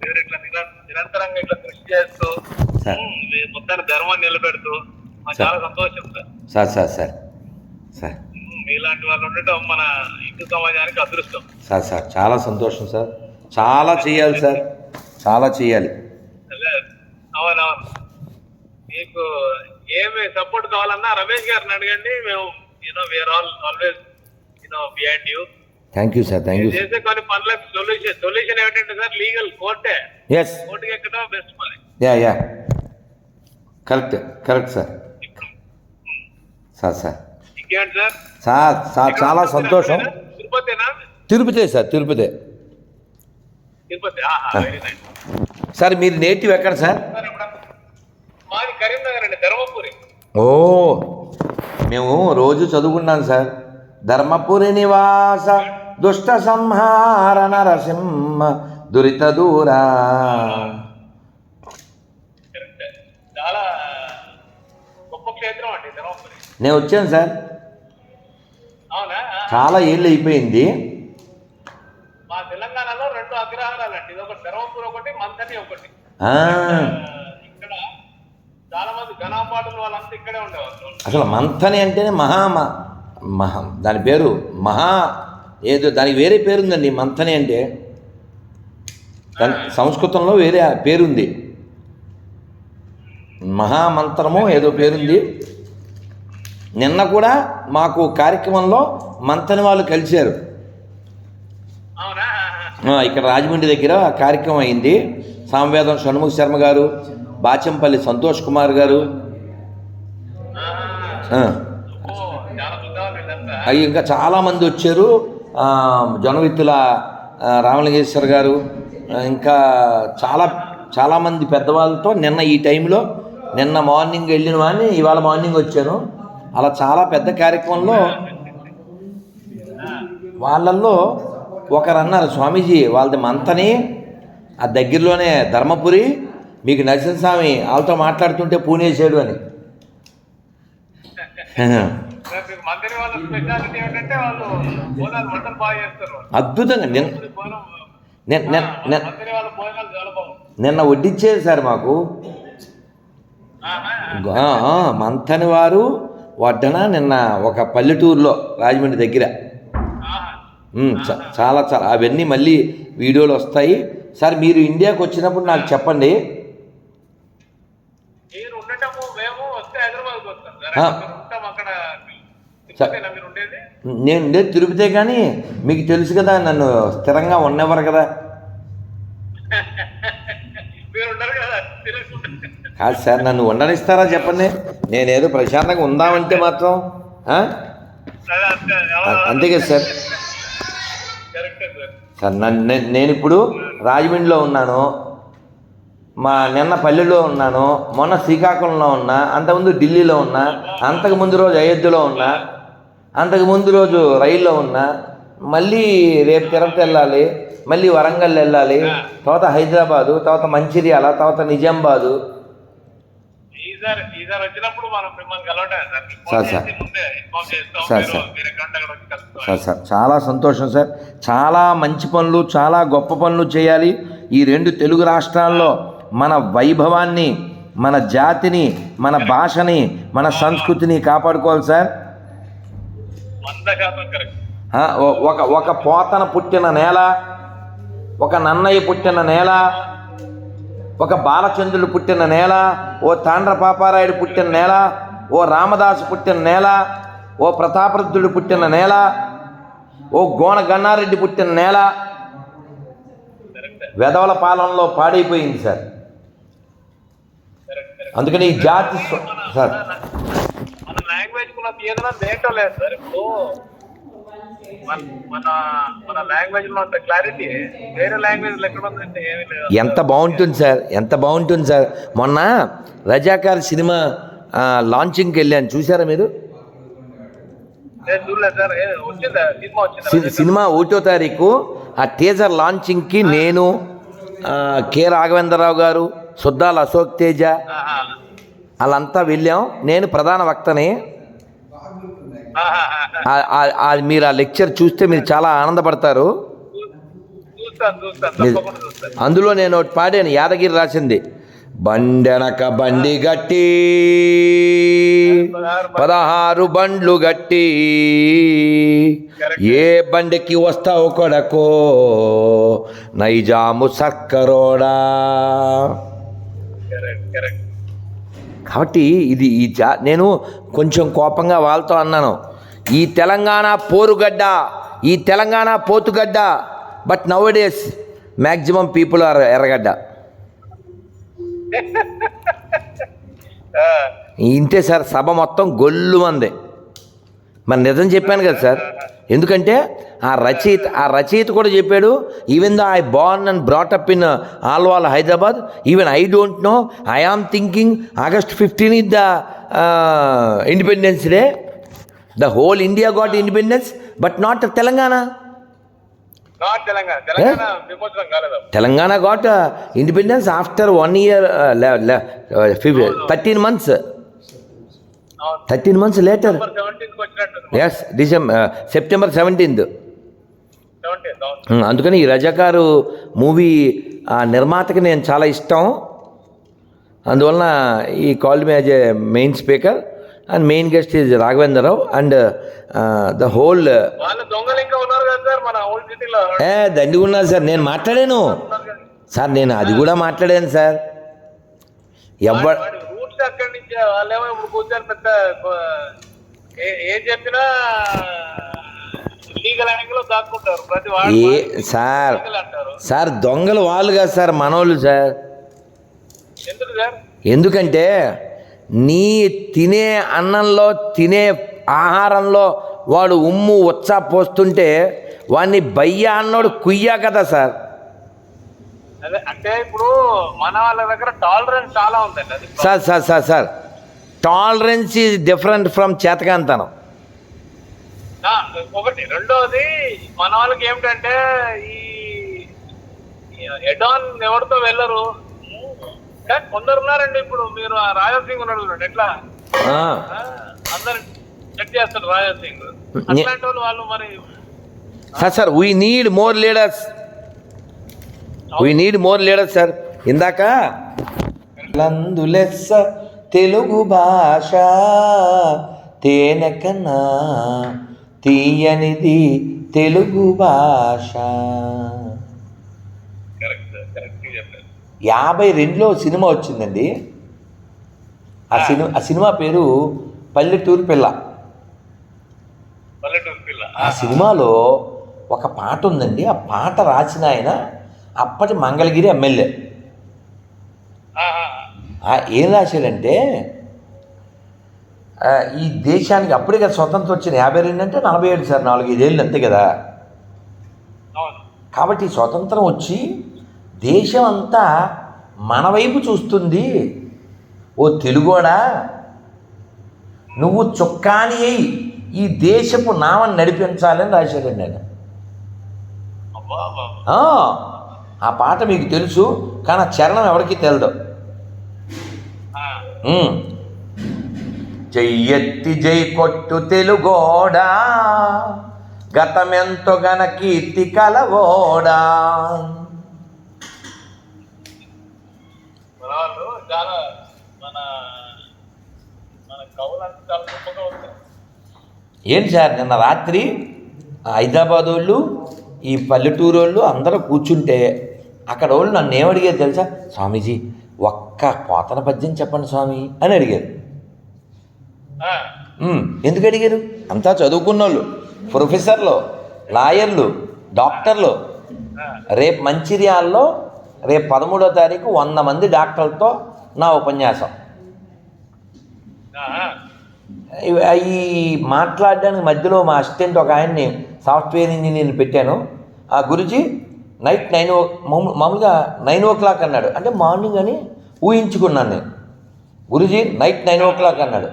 మీరు ఇట్లా నిర- నిరంతరంగా ఇట్లా కృషి చేస్తూ మీ మొత్తాన్ని ధర్మాన్ని నిలబెడుతూ మాకు చాలా సంతోషం sir. Sir sir sir. Sir. ఉమ్, మీలాంటి వాళ్ళు ఉండటం మన హిందూ సమాజానికి అదృష్టం. సార్ సార్ చాలా సంతోషం సార్. చాలా చేయాలి సార్. చాలా చేయాలి. అవునవును మీకు ఏమి సపోర్ట్ కావాలన్నా రమేష్ గారిని అడగండి. మేము you know where all always you know behind you thank you sir thank you చేసే కొన్ని పనులకు సొల్యూషన్ సొల్యూషన్ సార్ లీగల్ కోర్టే ఎస్ కోర్టుకి ఎక్కడం బెస్ట్ మరి. Yeah yeah correct correct sir sir sir ఇంకేంటి సార్? సార్ సార్ చాలా సంతోషం. తిరుపతినా? తిరుపతి సార్ తిరుపతి. తిరుపతి సార్ మీరు నేటివ్ ఎక్కడ సార్ మాది కరీంనగర్ అండి ధర్మపురి. ఓ మేము రోజు చదువుకున్నాం సార్ ధర్మపురి నివాస. దుష్ట సంహార నరసింహ దురిత దూరా నేను వచ్చాను సార్. చాలా ఏళ్ళు అయిపోయింది. మా తెలంగాణలో రెండు ఇది ఒకటి ధర్మపురి ఒకటి మంతని ఒకటి. ఇక్కడ చాలా మంది ఘనాపాటుల వాళ్ళంతా ఇక్కడే ఉండేవాళ్ళు. అసలు మంథని అంటేనే మహా మహా దాని పేరు మహా ఏదో దానికి వేరే పేరుందండి మంథని అంటే. దాని సంస్కృతంలో వేరే పేరుంది. మహామంత్రము ఏదో పేరుంది. నిన్న కూడా మాకు కార్యక్రమంలో మంథని వాళ్ళు కలిశారు. ఇక్కడ రాజమండ్రి దగ్గర కార్యక్రమం అయింది. సామవేదం షణ్ముఖ శర్మ గారు బాచంపల్లి సంతోష్ కుమార్ గారు. అవి ఇంకా చాలామంది వచ్చారు. జొనవిత్తుల రామలింగేశ్వర్ గారు ఇంకా చాలా చాలామంది పెద్దవాళ్ళతో నిన్న ఈ టైంలో నిన్న మార్నింగ్ వెళ్ళిన వాడిని ఇవాళ మార్నింగ్ వచ్చాను. అలా చాలా పెద్ద కార్యక్రమంలో వాళ్ళల్లో ఒకరు అన్నారు స్వామీజీ వాళ్ళది మంతని ఆ దగ్గరలోనే ధర్మపురి మీకు నరసింహస్వామి వాళ్ళతో మాట్లాడుతుంటే పూణేశాడు అని. మీకు మందిరి వాళ్ళ స్పెషాలిటీ ఏంటంటే వాళ్ళు భోజనాలు వంటలు బాగా చేస్తారు. అద్భుతంగా నిన్న వడ్డిచ్చేది సార్ మాకు. మంథని వారు వడ్డన నిన్న ఒక పల్లెటూరులో రాజమండ్రి దగ్గర. చాలా చాలా అవన్నీ మళ్ళీ వీడియోలు వస్తాయి. సార్ మీరు ఇండియాకి వచ్చినప్పుడు నాకు చెప్పండి మీరు ఉండటము మేము వస్తే హైదరాబాద్కి వస్తాం సార్ ఆ. మీరు ఉంటాం అక్కడ తిరుపతినా మీరు ఉండేది నేను ఉండేది తిరుపతే కానీ మీకు తెలుసు కదా నన్ను స్థిరంగా ఉన్నెవరు కదా. కదా సార్ నన్ను ఉండనిస్తారా చెప్పండి? నేనేదో ప్రశాంతంగా ఉందామంటే మాత్రం అంతే కదా సార్. సార్. నన్ను నేను ఇప్పుడు రాజమండ్రిలో ఉన్నాను. మా నిన్న పల్లెలో ఉన్నాను. మొన్న శ్రీకాకుళంలో ఉన్నా. అంతకుముందు ఢిల్లీలో ఉన్నా. అంతకు ముందు రోజు అయోధ్యలో ఉన్నా. అంతకు ముందు రోజు రైల్లో ఉన్నా మళ్ళీ రేపు తిరుపతి వెళ్ళాలి మళ్ళీ వరంగల్ వెళ్ళాలి తర్వాత హైదరాబాదు తర్వాత మంచిర్యాల తర్వాత నిజామాబాదు సార్ సార్ సార్. చాలా సంతోషం సార్. చాలా మంచి పనులు చాలా గొప్ప పనులు చేయాలి. ఈ రెండు తెలుగు రాష్ట్రాల్లో మన వైభవాన్ని మన జాతిని మన భాషని మన సంస్కృతిని కాపాడుకోవాలి సార్ వంద శాతం కరెక్ట్ ఆ, ఒ- ఒక ఒక పోతన పుట్టిన నేల ఒక నన్నయ్య పుట్టిన నేల ఒక బాలచంద్రుడు పుట్టిన నేల ఓ తాండ్ర పాపారాయుడు పుట్టిన నేల ఓ రామదాసు పుట్టిన నేల ఓ ప్రతాపరుద్రుడు పుట్టిన నేల ఓ గోన గన్నారెడ్డి పుట్టిన నేల. వెదవల పాలనలో పాడైపోయింది సార్. అందుకని ఈ జాతి సార్. లాంగ్వేజ్ కున్న తీయదనం దేంటో లేదు సార్. ఇప్పుడు మన మన మన లాంగ్వేజ్లో అంత క్లారిటీ వేరే లాంగ్వేజ్ ఎక్కడ ఉందంటే ఏమీ లేదు. ఎంత బాగుంటుంది సార్ ఎంత బాగుంటుంది సార్. మొన్న రజాకార్ సినిమా లాంచింగ్కి వెళ్ళాను. చూసారా మీరు? సినిమా వచ్చిందా? సి- సినిమా ఒకటో తారీఖు ఆ టీజర్ లాంచింగ్కి నేను కె రాఘవేంద్రరావు గారు సుద్దాల అశోక్ తేజ. వాళ్ళంతా వెళ్ళాం. నేను ప్రధాన వక్తని. ఆ- మీరు ఆ లెక్చర్ చూస్తే మీరు చాలా ఆనందపడతారు. అందులో నేను ఒకటి పాడాను యాదగిరి రాసింది. బండెనక బండి గట్టి పదహారు బండ్లు. గట్టి ఏ బండికి వస్తావు కొడకో నైజాము సక్కరోడా. Correct correct. కాబట్టి ఇది ఈ జా నేను కొంచెం కోపంగా వాళ్ళతో అన్నాను. ఈ తెలంగాణ పోరుగడ్డ ఈ Telangana పోతుగడ్డ but now days maximum people are Erragadda. ఇంతే సార్ సభ మొత్తం గొల్లు మంది. మరి నిజం చెప్పాను కదా సార్. ఎందుకంటే ఆ రచయిత ఆ రచయిత కూడా చెప్పాడు even though I born and brought up in Alwal Hyderabad even I don't know I am thinking August fifteen is the independence day the whole India got independence but not Telangana Telangana got independence after one year thirteen months thirteen months later yes December September seventeenth అందుకని ఈ Razakar movie ఆ నిర్మాతకి నేను చాలా ఇష్టం. అందువలన ఈ call me as a main speaker and main guest is Raghavendra Rao and the whole a దండి ఉన్నారు sir నేను మాట్లాడాను. సార్ నేను అది కూడా మాట్లాడాను సార్. ఎవ్వ రూట్స్ అక్కడి నుంచి వాళ్ళేమో ఇప్పుడు కూర్చొని పెద్ద ఏ- చెప్పినా ఏ సార్ సార్ దొంగలు వాళ్ళు కాదు సార్ మనోళ్ళు సార్. ఎందుకు సార్? ఎందుకంటే నీ తినే అన్నంలో తినే ఆహారంలో వాడు ఉమ్ము ఉచ్చా పోస్తుంటే వాడిని బయ్య అన్నోడు కుయ్యా కదా సార్. అంటే ఇప్పుడు మన వాళ్ళ దగ్గర టాలరెన్స్ చాలా ఉందండి అది sir sir sir sir. Tolerance is different from చేతకాంతనం ఒకటి రెండోది మన వాళ్ళకి ఏమిటంటే ఈ ఎడాన్ ఎవరితో వెళ్ళరు. కానీ కొందరు ఉన్నారండి ఇప్పుడు మీరు ఆ రాజా సింగ్ ఉన్నాడు చూడండి ఎట్లా? అందరు చెక్ చేస్తారు రాజా సింగ్. అట్లాంటి వాళ్ళు వాళ్ళు మరి sir sir we need more leaders we need more leaders sir ఇందాక లందులెస్స తెలుగు భాష తేనె కన్నా తీయనిది తెలుగు భాష. యాభై రెండులో సినిమా వచ్చిందండి. ఆ సినిమా ఆ సినిమా పేరు పల్లెటూరు పిల్ల. పల్లెటూరు పిల్ల. ఆ సినిమాలో ఒక పాట ఉందండి. ఆ పాట రాసిన ఆయన అప్పటి మంగళగిరి ఎమ్మెల్యే. ఏం రాశాడంటే ఈ దేశానికి అప్పుడే కదా స్వతంత్రం వచ్చిన యాభై రెండు అంటే నలభై ఏడు సార్ నాలుగు ఐదేళ్ళు అంతే కదా. కాబట్టి స్వతంత్రం వచ్చి దేశం అంతా మన వైపు చూస్తుంది. ఓ తెలుగోడా నువ్వు చుక్కాని అయి ఈ దేశపు నామని నడిపించాలని రాశాడండి నేను ఆ, పాట మీకు తెలుసు కానీ ఆ చరణం ఎవరికీ ఉమ్. చెయ్యెత్తి జై కొట్టు తెలుగోడా గతమెంతో గన కీర్తి కలవోడా ఏంటి సార్ నిన్న రాత్రి హైదరాబాద్ వాళ్ళు ఈ పల్లెటూరు వాళ్ళు అందరూ కూర్చుంటే అక్కడ వాళ్ళు నన్ను ఏమడిగారు తెలుసా? స్వామీజీ ఒక్క పోతన పద్యం చెప్పండి స్వామి అని అడిగారు. ఎందుకు అడిగారు? అంతా చదువుకున్న వాళ్ళు ప్రొఫెసర్లు లాయర్లు డాక్టర్లు. రేపు మంచిర్యాలలో రేపు పదమూడో తారీఖు వంద మంది డాక్టర్లతో నా ఉపన్యాసం. ఈ మాట్లాడడానికి మధ్యలో మా అసిస్టెంట్ ఒక ఆయన్ని సాఫ్ట్వేర్ ఇంజనీర్ని పెట్టాను. ఆ గురుజీ నైట్ నైన్ ఓ మామూలుగా నైన్ ఓ క్లాక్ అన్నాడు. అంటే మార్నింగ్ అని ఊహించుకున్నాను నేను. Guruji night nine o'clock అన్నాడు.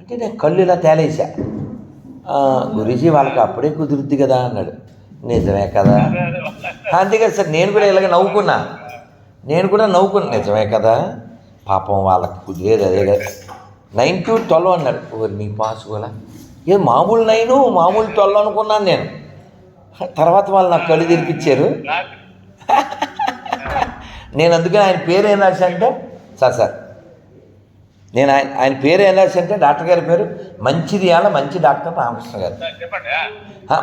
అంటే నేను కళ్ళు ఇలా తేలేసా గురుజీ వాళ్ళకి అప్పుడే కుదురుద్ది కదా అన్నాడు. నిజమే కదా? అంతేకాదు అంతే కదా సార్ నేను కూడా ఇలాగ నవ్వుకున్నా. నేను కూడా నవ్వుకున్నా. నిజమే కదా? పాపం వాళ్ళకి కుదిరేది అదే కదా. నైన్ టు ట్వెల్వ్ అన్నాడు. ఓరి నీ పాసుకోలా ఏ మామూలు నైను మామూలు ట్వెల్వ్ అనుకున్నాను నేను. తర్వాత వాళ్ళు నాకు కళ్ళు తెరిపించారు. నేను అందుకని ఆయన పేరు ఏం రాశా అంటే సార్ సార్ నేను ఆయన ఆయన పేరు ఏం రాశా అంటే డాక్టర్ గారి పేరు మంచిర్యాల మంచి డాక్టర్ రామకృష్ణ గారు.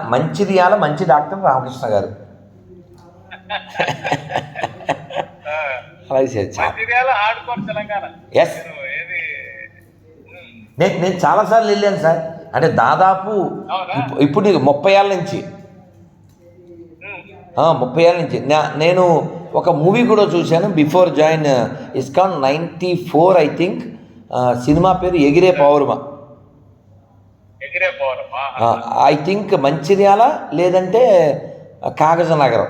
మంచిర్యాల మంచి డాక్టర్ రామకృష్ణ గారు. అలాగే ఉమ్. నేను నేను చాలాసార్లు వెళ్ళాను సార్. అంటే దాదాపు ఇప్పుడు ముప్పై ఏళ్ళ నుంచి ముప్పై ఏళ్ళ నుంచి. నా- నేను ఒక మూవీ కూడా చూశాను before join ISKCON ninety four I think cinema పేరు ఎగిరే పౌర్మ. ఐ థింక్ మంచిర్యాల లేదంటే కాగజ నగరం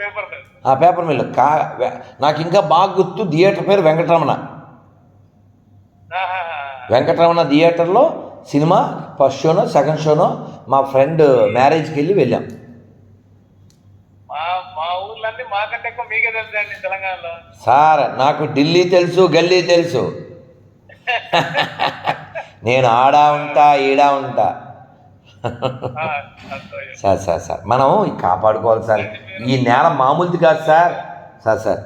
పేపర్ మిల్ ఆ పేపర్ మిల్ కా నాకు ఇంకా బాగా గుర్తు థియేటర్ పేరు వెంకటరమణ. వెంకటరమణ థియేటర్లో సినిమా ఫస్ట్ షోనో సెకండ్ షోనో మా ఫ్రెండ్ మ్యారేజ్కి వెళ్ళి. వెళ్ళాం మా మా ఊర్లన్నీ మాకంటే ఎక్కువ మీకే తెలుసండి తెలంగాణలో. సార్ నాకు ఢిల్లీ తెలుసు గల్లీ తెలుసు. నేను ఆడా ఉంటా ఈడా ఉంటా. సార్ సార్ సార్ మనం కాపాడుకోవాలి సార్. ఈ నేల మామూలుది కాదు సార్. Sir sir.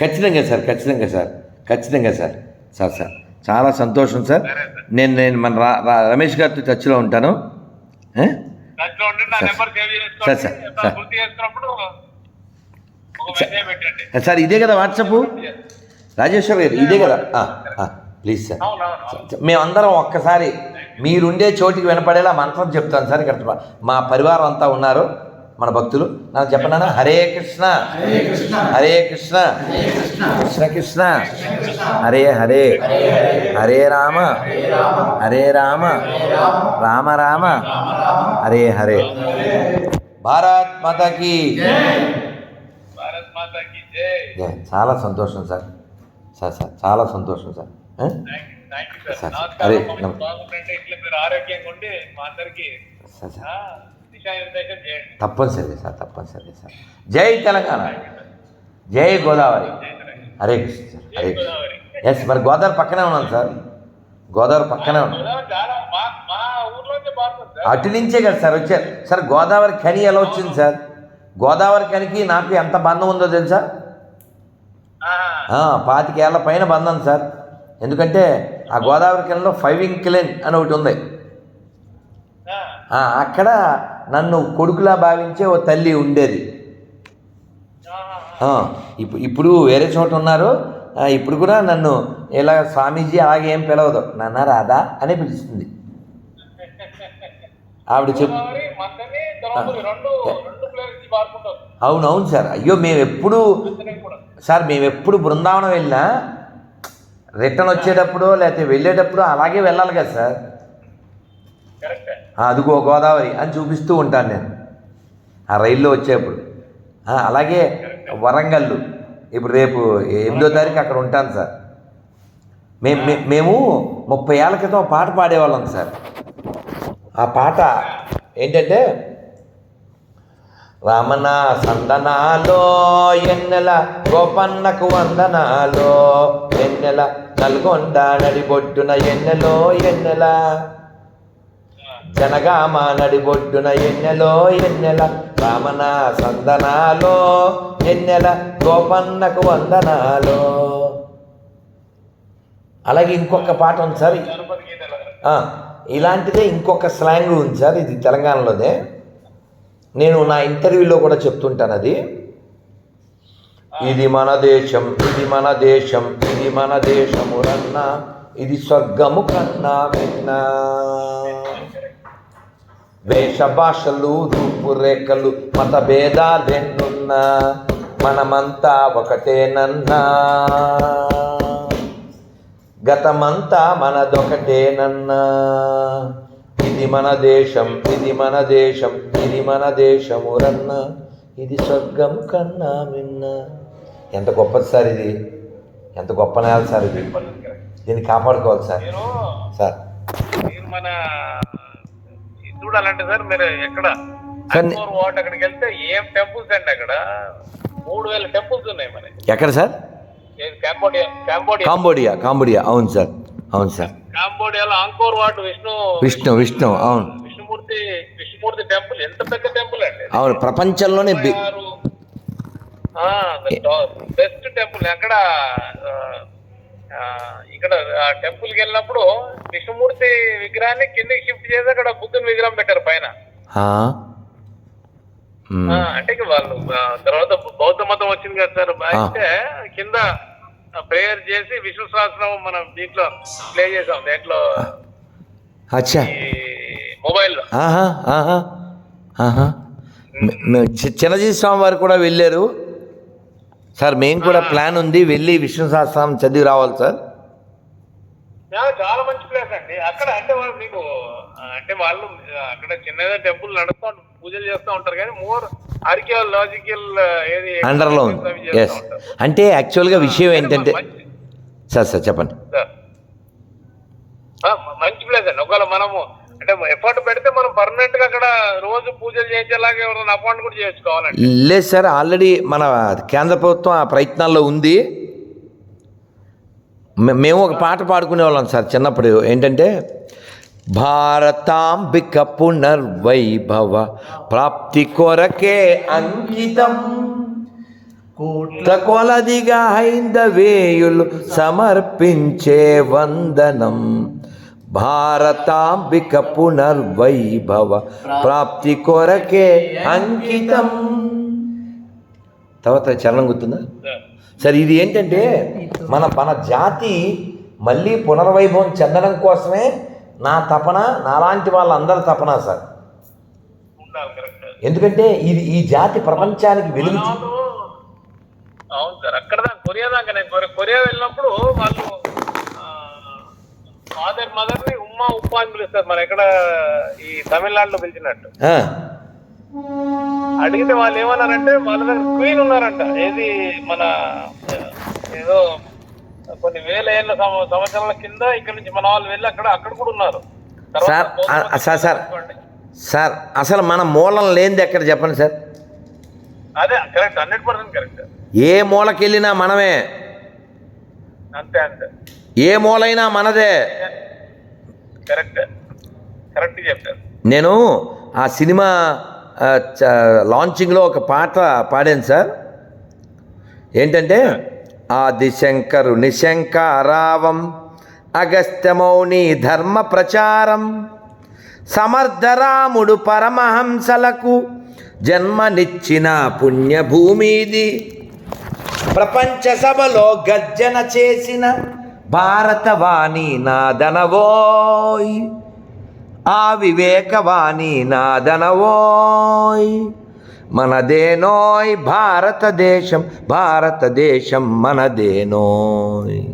ఖచ్చితంగా సార్ ఖచ్చితంగా సార్. ఖచ్చితంగా సార్. Sir sir. చాలా సంతోషం సార్. నేను నేను మన రమేష్ గారితో టచ్లో ఉంటాను. Sir, sir, sir, sir. ఇదే కదా వాట్సాప్? రాజేశ్వర్ గారు ఇదే కదా? Please sir. మేమందరం ఒక్కసారి మీరుండే చోటికి వినపడేలా మంత్రం చెప్తాను సార్ ఇక్కడ మా పరివారం అంతా ఉన్నారు. మన భక్తులు. నాకు చెప్పనా హరే కృష్ణ. హరే కృష్ణ. కృష్ణ. కృష్ణ. హరే హరే. హరే రామ. హరే రామ. రామ. రామ. హరే హరే. భారత్ మాతాకి. చాలా సంతోషం సార్. సార్ సార్ చాలా సంతోషం సార్. సార్, అరే, ఆరోగ్యంగా ఉండి మా అందరికి. తప్పనిసరి సార్ తప్పనిసరి సార్. జై తెలంగాణ. జై గోదావరి. హరే కృష్ణ సార్ హరే కృష్ణ. ఎస్ మరి గోదావరి పక్కనే ఉన్నాను సార్. గోదావరి పక్కనే ఉన్నాను అటు నుంచే కదా సార్ వచ్చారు సార్ గోదావరి ఖని ఎలా వచ్చింది సార్? గోదావరి ఖనికి నాకు ఎంత బంధం ఉందో తెలుసా? పాతికేళ్ళ పైన బంధం సార్. ఎందుకంటే ఆ గోదావరి ఖనిలో ఫైవ్ ఇంక్లెన్ అని ఒకటి ఉంది. అక్కడ నన్ను కొడుకులా భావించే ఓ తల్లి ఉండేది. ఇప్పుడు ఇప్పుడు వేరే చోట ఉన్నారు. ఇప్పుడు కూడా నన్ను ఇలా స్వామీజీ అలాగే ఏం పిలవదు. నాన్న రాదా అని పిలుస్తుంది. ఆవిడ చెప్ అవునవును సార్. అయ్యో మేము ఎప్పుడు సార్ మేము ఎప్పుడు బృందావనం వెళ్ళినా రిటర్న్ వచ్చేటప్పుడు లేకపోతే వెళ్ళేటప్పుడు అలాగే వెళ్ళాలి కదా సార్. అదిగో గోదావరి అని చూపిస్తూ ఉంటాను నేను. ఆ రైల్లో వచ్చేప్పుడు. అలాగే వరంగల్లు. ఇప్పుడు రేపు ఎనిమిదో తారీఖు అక్కడ ఉంటాను సార్. మేము మేము ముప్పై ఏళ్ళ క్రితం పాట పాడేవాళ్ళం సార్. ఆ పాట ఏంటంటే రామన సందనాలో ఎన్నెల గోపన్నకు వందనాలో ఎన్నెల నల్గొండ నడిబొట్టున ఎన్నెలో ఎన్నెల జనగామ నడిబొడ్డున ఎన్నెలో ఎన్నెల రామన సందనాలో ఎన్నెల గోపన్నకు వందనాలో. అలాగే ఇంకొక పాట ఉంది సార్. ఇలాంటిదే ఇంకొక స్లాంగ్ ఉంది సార్ ఇది తెలంగాణలోనే. నేను నా ఇంటర్వ్యూలో కూడా చెప్తుంటాను అది. ఇది మన దేశం ఇది మన దేశం ఇది మన దేశము రన్నా ఇది స్వర్గము కన్నా విన్నా. వేష భాషలు రూపురేఖలు మత భేదాలెన్నున్నా మనమంతా ఒకటేనన్నా. గతమంతా మనదొకటేనన్నా. ఇది మన దేశం ఇది మన దేశం ఇది మన దేశము రన్న ఇది స్వర్గం కన్నా మిన్న. ఎంత గొప్పది సార్ ఇది? ఎంత గొప్ప నేల సార్ ఇది? దీన్ని కాపాడుకోవాలి సార్. సార్. మన చూడాలంటే సార్ మీరు ఎక్కడ? వాట్ అక్కడికి వెళ్తే ఏం టెంపుల్స్ అండి అక్కడ? మూడు వేల టెంపుల్స్ ఉన్నాయి మనకి ఎక్కడ sir? Cambodia? Cambodia. Cambodia Cambodia. అవును సార్. అవును సార్. కాంబోడియాలో ఆంకోర్ వాట్ విష్ణు విష్ణు విష్ణు అవును. విష్ణుమూర్తి విష్ణుమూర్తి టెంపుల్. ఎంత పెద్ద టెంపుల్ అండి అవును ప్రపంచంలోనే బెస్ట్ టెంపుల్. ఆ, ఇక్కడ టెంపుల్కి వెళ్ళినప్పుడు విష్ణుమూర్తి విగ్రహాన్ని కిందకి షిఫ్ట్ చేసి అక్కడ బుద్ధుని విగ్రహం పెట్టారు పైన. అంటే వాళ్ళు తర్వాత బౌద్ధ మతం వచ్చింది కదా సార్ అయితే కింద ప్రేయర్ చేసి విష్ణు సహస్రనామం మనం దీంట్లో ప్లే చేసాం దేంట్లో మొబైల్లో చిన్నజీ స్వామి వారు కూడా వెళ్ళారు. సార్ మేము కూడా ప్లాన్ ఉంది వెళ్ళి విష్ణు సహస్రం చదివి రావాలి సార్. చాలా మంచి ప్లేస్ అండి. అక్కడ అంటే వాళ్ళు మీకు అంటే వాళ్ళు అక్కడ చిన్నగా టెంపుల్ నడుస్తూ ఉంటారు, పూజలు చేస్తూ ఉంటారు కానీ మోర్ ఆర్కియాలజికల్ ఏది అండర్లో ఉంది. ఎస్. అంటే యాక్చువల్గా విషయం ఏంటంటే సార్ సార్ చెప్పండి. మంచి ప్లేస్ అండి. ఒకవేళ మనము అంటే ఎఫర్ట్ పెడితే పర్మనెంట్గా అక్కడ రోజు పూజలు చేసేలాగా ఎవరైనా అపాయింట్ కూడా చేసుకోవాలండి. లేదు సార్ ఆల్రెడీ మన కేంద్ర ప్రభుత్వం ఆ ప్రయత్నాల్లో ఉంది. మేము ఒక పాట పాడుకునే వాళ్ళం సార్ చిన్నప్పుడు. ఏంటంటే భారతాంబిక పునర్వైభవ ప్రాప్తి కొరకే అంకితం. కోట్ల కొలదిగా హైందవేయులు సమర్పించే వందనం. భారతాంబిక పునర్వైభవ ప్రాప్తి కొరకే అంకితం తర్వాత చరణం గుర్తుందా? సార్. ఇది ఏంటంటే మన మన జాతి మళ్ళీ పునర్వైభవం చెందడం కోసమే నా తపన నాలాంటి వాళ్ళందరి తపన సార్. ఎందుకంటే ఇది ఈ జాతి ప్రపంచానికి వెలుగు అవును సార్. అక్కడ కొరియా దాకా నేను కొరియా వెళ్ళినప్పుడు వాళ్ళు ఫాదర్ మదర్ని ఉమ్మా ఉప్పా అని పిలుస్తారు. మన ఎక్కడ ఈ తమిళనాడులో పిలిచినట్టు? అడిగితే వాళ్ళు ఏమన్నారంటే వాళ్ళ దగ్గర క్వీన్ ఉన్నారంట. ఏది మన ఏదో కొన్ని వేల ఏళ్ళ సంవ- సంవత్సరాల కింద ఇక్కడ నుంచి మన వాళ్ళు వెళ్ళి అక్కడ అక్కడ కూడా ఉన్నారు. Sir, sir, sir. సార్ అసలు మన మూలం లేనిది ఎక్కడ చెప్పండి సార్? అదే కరెక్ట్ హండ్రెడ్ పర్సెంట్ కరెక్ట్ ఏ మూలకెళ్ళినా మనమే. అంతే అంతే. ఏ మూలైనా మనదే. నేను ఆ సినిమా లాంచింగ్లో ఒక పాట పాడాను సార్. ఏంటంటే ఆది శంకరు నిశంకారావం అగస్త్యమౌని ధర్మ ప్రచారం సమర్థరాముడు పరమహంసలకు జన్మనిచ్చిన పుణ్యభూమి ఇది ప్రపంచ సభలో గర్జన చేసిన భారతవాణి నాదనవోయ్. ఆ వివేకవాణి నాదనవోయ్. మనదేనోయ్ భారతదేశం భారతదేశం మనదేనోయ్.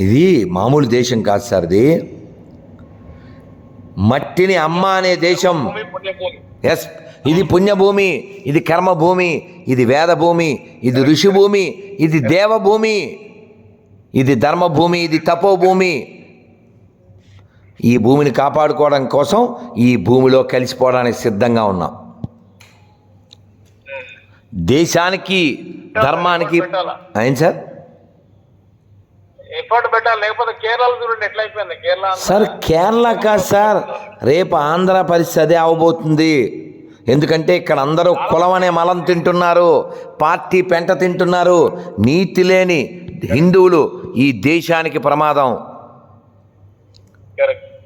ఇది మామూలు దేశం కాదు సార్ ఇది. మట్టిని అమ్మ అనే దేశం. ఎస్. ఇది పుణ్యభూమి ఇది కర్మభూమి ఇది వేదభూమి ఇది ఋషిభూమి ఇది దేవభూమి ఇది ధర్మభూమి ఇది తపోభూమి. ఈ భూమిని కాపాడుకోవడం కోసం ఈ భూమిలో కలిసిపోవడానికి సిద్ధంగా ఉన్నాం. దేశానికి ధర్మానికి అయింది సార్. సార్ కేరళ కాదు సార్ రేపు ఆంధ్ర పరిస్థితి అదే అవబోతుంది. ఎందుకంటే ఇక్కడ అందరూ కులం అనే మలం తింటున్నారు పార్టీ పెంట తింటున్నారు నీతి లేని హిందువులు ఈ దేశానికి ప్రమాదం.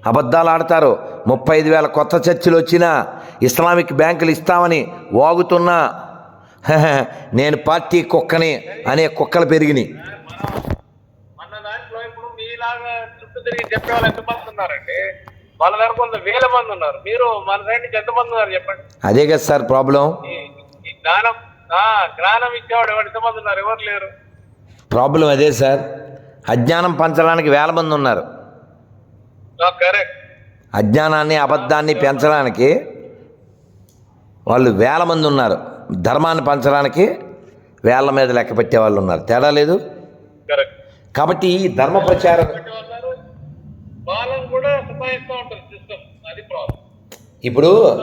అబద్ధాలు ఆడతారు. ముప్పై ఐదు వేల కొత్త చర్చిలు వచ్చినా ఇస్లామిక్ బ్యాంకులు ఇస్తామని వాగుతున్నా. "హహ, నేను పార్టీ కుక్కని అనే కుక్కలు పెరిగినాయి చెప్పే వాళ్ళు ఎంతమంది ఉన్నారండి? వాళ్ళ దగ్గర కొంత వేల మంది ఉన్నారు. మీరు మన సైడ్ నుంచి ఎంతమంది ఉన్నారు చెప్పండి. అదే కదా సార్ ప్రాబ్లం. ఈ జ్ఞానం జ్ఞానం ఇచ్చేవాడు ఎవరు? ఎంతమంది ఉన్నారు? ఎవరు లేరు? ప్రాబ్లం అదే సార్. అజ్ఞానం పంచడానికి వేల మంది ఉన్నారు. కరెక్ట్ అజ్ఞానాన్ని అబద్ధాన్ని పెంచడానికి వాళ్ళు వేల మంది ఉన్నారు. ధర్మాన్ని పంచడానికి వేల మీద లెక్క పెట్టే వాళ్ళు ఉన్నారు. తేడా లేదు? కాబట్టి ఈ ధర్మ ప్రచారం వాళ్ళని కూడా సతాయిస్తూ ఉంటారు సిస్టమ్ అది ప్రాబ్లం ఇప్పుడు